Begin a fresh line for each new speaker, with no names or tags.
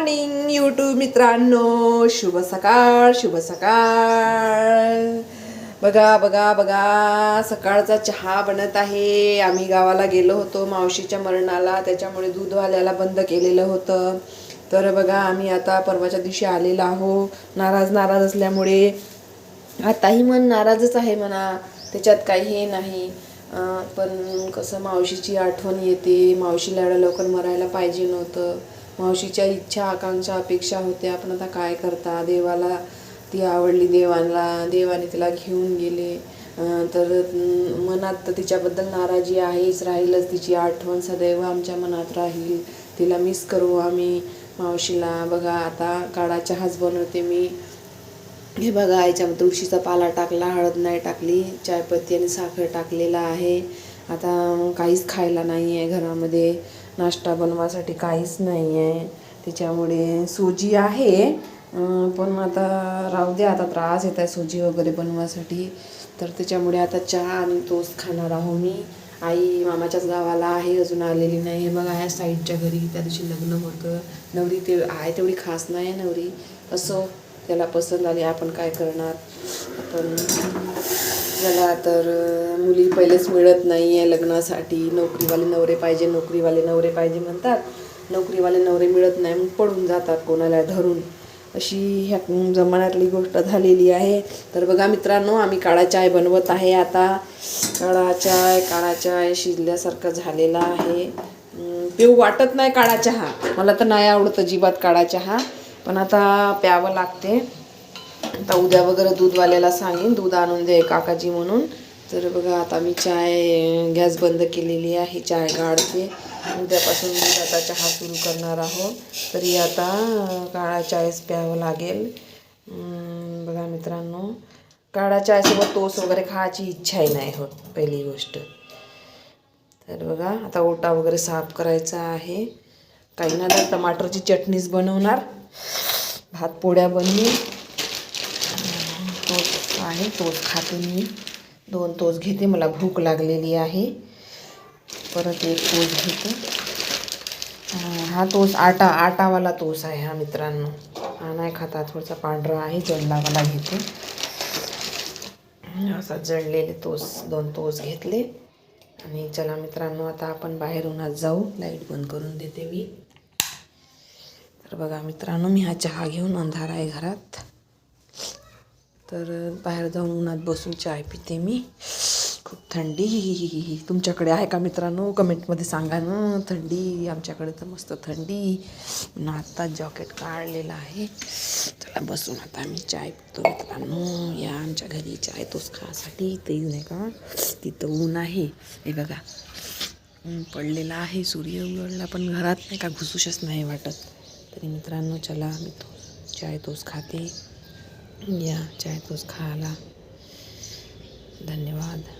Morning YouTube मित्रांनो. शुभ सकाळ शुभ सकाळ. बघा बघा बघा. सकाळचा चहा बनत आहे. आम्ही गावाला गेलो होतो मावशीच्या मरणाला. त्याच्यामुळे दूधवाल्याला बंद केलेलं होतं. तर बघा आम्ही आता परवाच्या दिवशी आलेलो आहो नाराज नाराज असल्यामुळे. आताही मन नाराजच आहे म्हणा. त्याच्यात काही हे नाही. पण कसं मावशीची आठवण येते. मावशीला एवढं लवकर मरायला पाहिजे नव्हतं. मावशीच्या इच्छा आकांक्षा अपेक्षा होत्या पण आता काय करता? देवाला ती आवडली देवाला देवाने तिला घेऊन गेले. तर मनात तर तिच्याबद्दल नाराजी आहेच राहीलच. तिची आठवण सदैव आमच्या मनात राहील. तिला मिस करू आम्ही मावशीला. बघा आता काळा चहाच बनवते मी. हे बघा याच्यामध्ये तुळशीचा पाला टाकला हळद नाही टाकली चायपत्ती आणि साखर टाकलेला आहे. आता काहीच खायला नाही आहे घरामध्ये. नाश्ता बनवासाठी काहीच नाही आहे त्याच्यामुळे सुजी आहे. पण आता राहू दे आता त्रास येत आहे सुजी वगैरे बनवासाठी. तर त्याच्यामुळे आता चहा आणि तोच खाणार आहो मी. आई मामाच्याच गावाला आहे अजून आलेली नाही. हे बघा ह्या साईडच्या घरी त्या दिवशी लग्न होतं. नवरी ते आहे तेवढी खास नाही आहे नवरी. असो त्याला पसंत आली आपण काय करणार? आपण त्याला तर मुली पहिलेच मिळत नाही आहे लग्नासाठी. नोकरीवाले नवरे पाहिजे नोकरीवाले नवरे पाहिजे म्हणतात. नोकरीवाले नवरे मिळत नाही मग पडून जातात कोणाला धरून. अशी ह्या जमान्यातली गोष्ट झालेली आहे. तर बघा मित्रांनो आम्ही काळा चाय बनवत आहे आता. काळा चाय काळा चाय शिजल्यासारखं झालेला आहे. पिऊ वाटत नाही काळा चहा. मला तर नाही आवडत अजिबात काळा चहा. पण आता प्यावं लागते. आता उद्या वगैरे दूधवाल्याला सांगेन दूध आणून दे काकाजी म्हणून. तर बघा आता मी चाय गॅस बंद केलेली आहे चाय गाळते. उद्यापासून मी आता चहा सुरू करणार आहोत. तरी आता काळा चायच प्यावं लागेल. बघा मित्रांनो काळा चायसोबत तोस वगैरे खायची इच्छाही नाही होत पहिली गोष्ट. तर बघा आता ओटा वगैरे साफ करायचा आहे. काही ना टमाटरची चटणीच बनवणार. भात पोळ्या बनवून. तोच आहे. तोच खाते मी. दोन तोच घेते. मला भूक लागलेली आहे. परत एक तोच घेते. हा तोस आटा आटावाला तोस आहे हा मित्रांनो. हा नाही खाता थोडासा पांढरा आहे. जळलावाला घेते. असा जळलेले तोस दोन तोस घेतले. आणि चला मित्रांनो आता आपण बाहेरून आज जाऊ. लाइट बंद करून देते मी. तर बघा मित्रांनो मी हा चहा घेऊन अंधार आहे घरात. तर बाहेर जाऊन उन्हात बसून चाय पिते मी. खूप थंडी. तुमच्याकडे आहे का मित्रांनो? कमेंटमध्ये सांगा ना. थंडी. आमच्याकडे तर मस्त थंडी. आत्ता जॉकेट काढलेलं आहे. चला बसून आता मी चाय पितो मित्रांनो. या आमच्या घरी चाय तोच खासाठी. तेच नाही का? तिथं ऊन आहे. हे बघा. ऊन पडलेला आहे. सूर्य उघडला पण घरात नाही का? घुसूशच नाही वाटत. तरी मित्रांनो चला मी तो चाय तोच खाते. या चाय तोच खायला धन्यवाद।